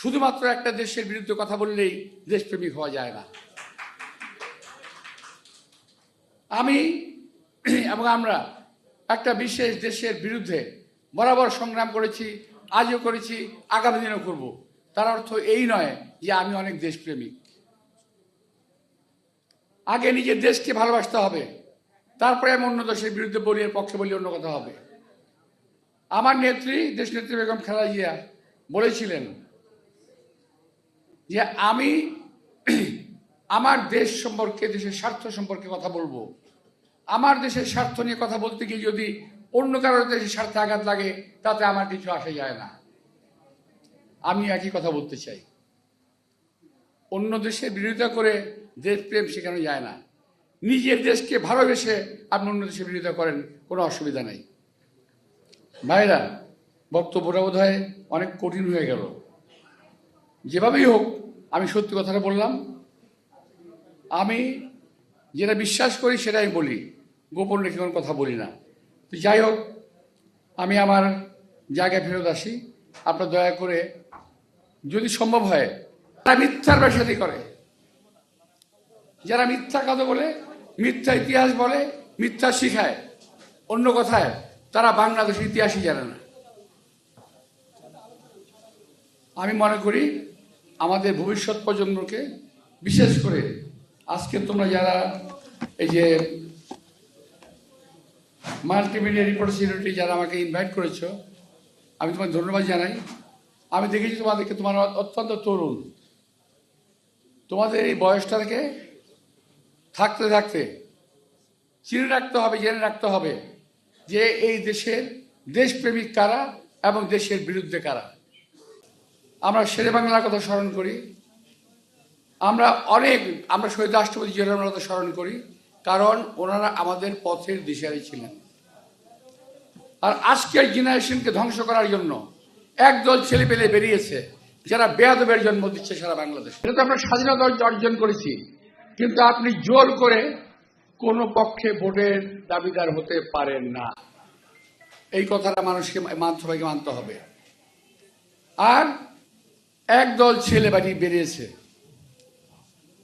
শুধুমাত্র একটা দেশের বিরুদ্ধে কথা বললেই দেশপ্রেমিক হওয়া যায় না। আমি এবং আমরা একটা বিশেষ দেশের বিরুদ্ধে বরাবর সংগ্রাম করেছি, আজও করেছি, আগামী দিনও করব। তার অর্থ এই নয় যে আমি অনেক দেশপ্রেমিক। আগে নিজের দেশকে ভালোবাসতে হবে, তারপরে আমি অন্য দেশের বিরুদ্ধে বলি, এর পক্ষে বলি, অন্য কথা হবে। আমার নেত্রী দেশ নেত্রী বেগম খালেদা জিয়া বলেছিলেন যে আমি আমার দেশ সম্পর্কে, দেশের স্বার্থ সম্পর্কে কথা বলব। আমার দেশের স্বার্থ নিয়ে কথা বলতে গিয়ে যদি অন্য কারোর দেশের স্বার্থে আঘাত লাগে, তাতে আমার কিছু আসে যায় না। আমি একই কথা বলতে চাই। অন্য দেশের বিরোধিতা করে দেশপ্রেম শেখানো যায় না। নিজের দেশকে ভালোবেসে আপনি অন্য দেশের বিরোধিতা করেন, কোনো অসুবিধা নেই। ভাইরা, বক্তব্যটা বোধ অনেক কঠিন হয়ে গেল। যেভাবেই হোক, আমি সত্যি কথাটা বললাম। আমি যেটা বিশ্বাস করি সেটাই বলি, গোপন রেখে কোনো কথা বলি না। তো যাই হোক, আমি আমার জায়গায় ফেরত আসি। আপনার দয়া করে, যদি সম্ভব হয় তারা মিথ্যার ব্যবসাদি করে, যারা মিথ্যা কথা বলে, মিথ্যা ইতিহাস বলে, মিথ্যা শিখায়, অন্য কথায়, তারা বাংলাদেশের ইতিহাসই জানে না। আমি মনে করি আমাদের ভবিষ্যৎ প্রজন্মকে, বিশেষ করে আজকে তোমরা যারা এই যে মাল্টিমিডিয়া রিপোর্ট সিউরিটি যারা আমাকে ইনভাইট করেছ, আমি তোমার ধন্যবাদ জানাই। আমি দেখেছি তোমাদেরকে, তোমার অত্যন্ত তরুণ। তোমাদের এই বয়সটা থেকে থাকতে থাকতে, চিনে রাখতে হবে, জেনে রাখতে হবে যে এই দেশের দেশপ্রেমিক কারা এবং দেশের বিরুদ্ধে কারা। আমরা শেরে বাংলার কথা স্মরণ করি। আমরা অনেক, আমরা শহীদ রাষ্ট্রপতি জিয়াউর কথা স্মরণ করি, কারণ ওনারা আমাদের পথের দিশারি ছিলেন। আর আজকের জেনারেশনকে ধ্বংস করার জন্য একদল ছেলে পেলে বেরিয়েছে, যারা বেয়াদবের জন্ম দিচ্ছে সারা বাংলাদেশ। এটা তো আমরা স্বাধীনতা অর্জন করেছি, কিন্তু আপনি জোর করে কোনো পক্ষে ভোটের দাবিদার হতে পারেন না। এই কথাটা মানুষকে মানতে হবে। আর একদল ছেলে বাড়ি বেরিয়েছে।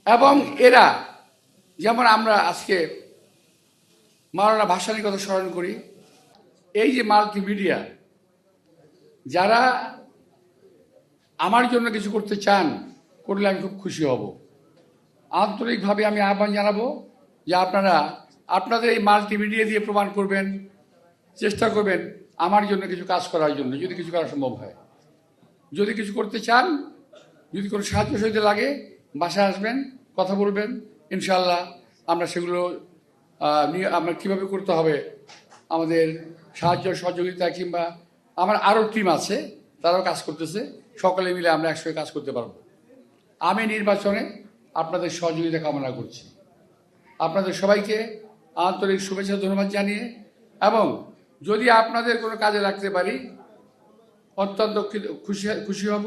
এবং এরা, যেমন আমরা আজকে মাওলানা ভাসানির কথা স্মরণ করি, এই যে মাল্টিমিডিয়া, যারা আমার জন্য কিছু করতে চান, করলে আমি খুব খুশি হব। আন্তরিকভাবে আমি আহ্বান জানাব যে আপনারা আপনাদের এই মাল্টিমিডিয়া দিয়ে প্রমাণ করবেন, চেষ্টা করবেন আমার জন্য কিছু কাজ করার জন্য, যদি কিছু করা সম্ভব হয়। যদি কিছু করতে চান, যদি কোনো সাহায্য সহিতে লাগে, বাসায় আসবেন, কথা বলবেন ইনশাল্লাহ আমরা সেগুলো নিয়ে আমরা কীভাবে করতে হবে, আমাদের সাহায্য, সহযোগিতা কিংবা আমার আরও টিম আছে, তারাও কাজ করতেছে, সকলে মিলে আমরা একসঙ্গে কাজ করতে পারব। আমি নির্বাচনে আপনাদের সহযোগিতা কামনা করছি। আপনাদের সবাইকে আন্তরিক শুভেচ্ছা ধন্যবাদ জানিয়ে, এবং যদি আপনাদের কোনো কাজে লাগতে পারি অত্যন্ত খুশি খুশি হব।